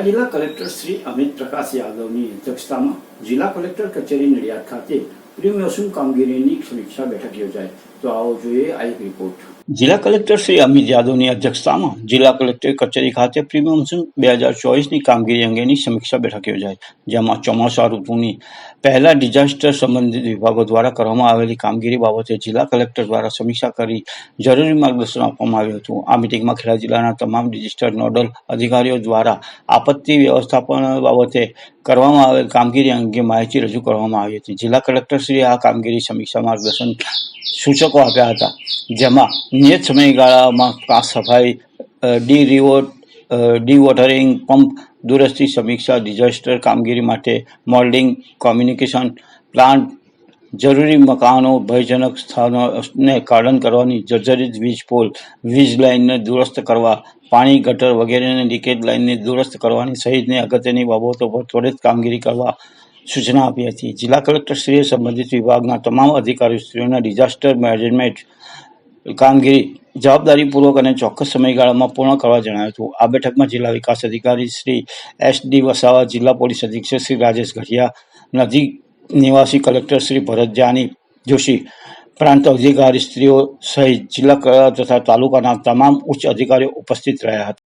જિલ્લા કલેક્ટર શ્રી અમિત પ્રકાશ યાદવની અધ્યક્ષતામાં જિલ્લા કલેક્ટર કચેરી નડિયાદ ખાતે જિલ્લા કલેક્ટર શ્રી અમિત યાદવની અધ્યક્ષતામાં જિલ્લા કલેક્ટર કચેરી ખાતે પ્રીમિયમ મોન્સૂન બે હજાર ચોવીસની કામગીરી અંગેની સમીક્ષા બેઠક યોજાઈ, જેમાં ચોમાસા ઋતુની પહેલા ડિઝાસ્ટર સંબંધિત વિભાગો દ્વારા કરવામાં આવેલી કામગીરી બાબતે જિલ્લા કલેક્ટર દ્વારા સમીક્ષા કરી જરૂરી માર્ગદર્શન આપવામાં આવ્યું હતું. આ મિટિંગમાં ખેડા જિલ્લાના તમામ ડિઝાસ્ટર નોડલ અધિકારીઓ દ્વારા આપત્તિ વ્યવસ્થાપન બાબતે કરવામાં આવેલ કામગીરી અંગે માહિતી રજૂ કરવામાં આવી હતી. જિલ્લા કલેક્ટરશ્રીએ આ કામગીરી સમીક્ષા માર્ગદર્શન સૂચકો આપ્યા હતા, જેમાં નિયત સમયગાળામાં કા સફાઈ ડી રિવોટ ડી વોટરિંગ પંપ દૂરસ્તી સમીક્ષા, ડિઝાસ્ટર કામગીરી માટે મોલ્ડિંગ, કોમ્યુનિકેશન પ્લાન્ટ જરૂરી મકાનો, ભયજનક સ્થાનોને કાર્ડન કરવાની જર્જરિત વીજ પોલ વીજ લાઇનને દુરસ્ત કરવા, પાણી, ગટર વગેરેને લીકેજ લાઇનને દુરસ્ત કરવાની સહિતની અગત્યની બાબતો પર ત્વરિત કામગીરી કરવા સૂચના આપી હતી. જિલ્લા કલેક્ટરશ્રીએ સંબંધિત વિભાગના તમામ અધિકારીશ્રીઓના ડિઝાસ્ટર મેનેજમેન્ટ કામગીરી જવાબદારીપૂર્વક અને ચોક્કસ સમયગાળામાં પૂર્ણ કરવા જણાવ્યું હતું. આ બેઠકમાં જિલ્લા વિકાસ અધિકારી શ્રી એસ ડી વસાવા, જિલ્લા પોલીસ અધિક્ષક શ્રી રાજેશ ઘડિયા નજીક નિવાસી કલેક્ટર શ્રી ભરત જાની જોશી, પ્રાંત અધિકારી સ્ત્રીઓ સહિત જિલ્લા તથા તાલુકાના તમામ ઉચ્ચ અધિકારીઓ ઉપસ્થિત રહ્યા હતા.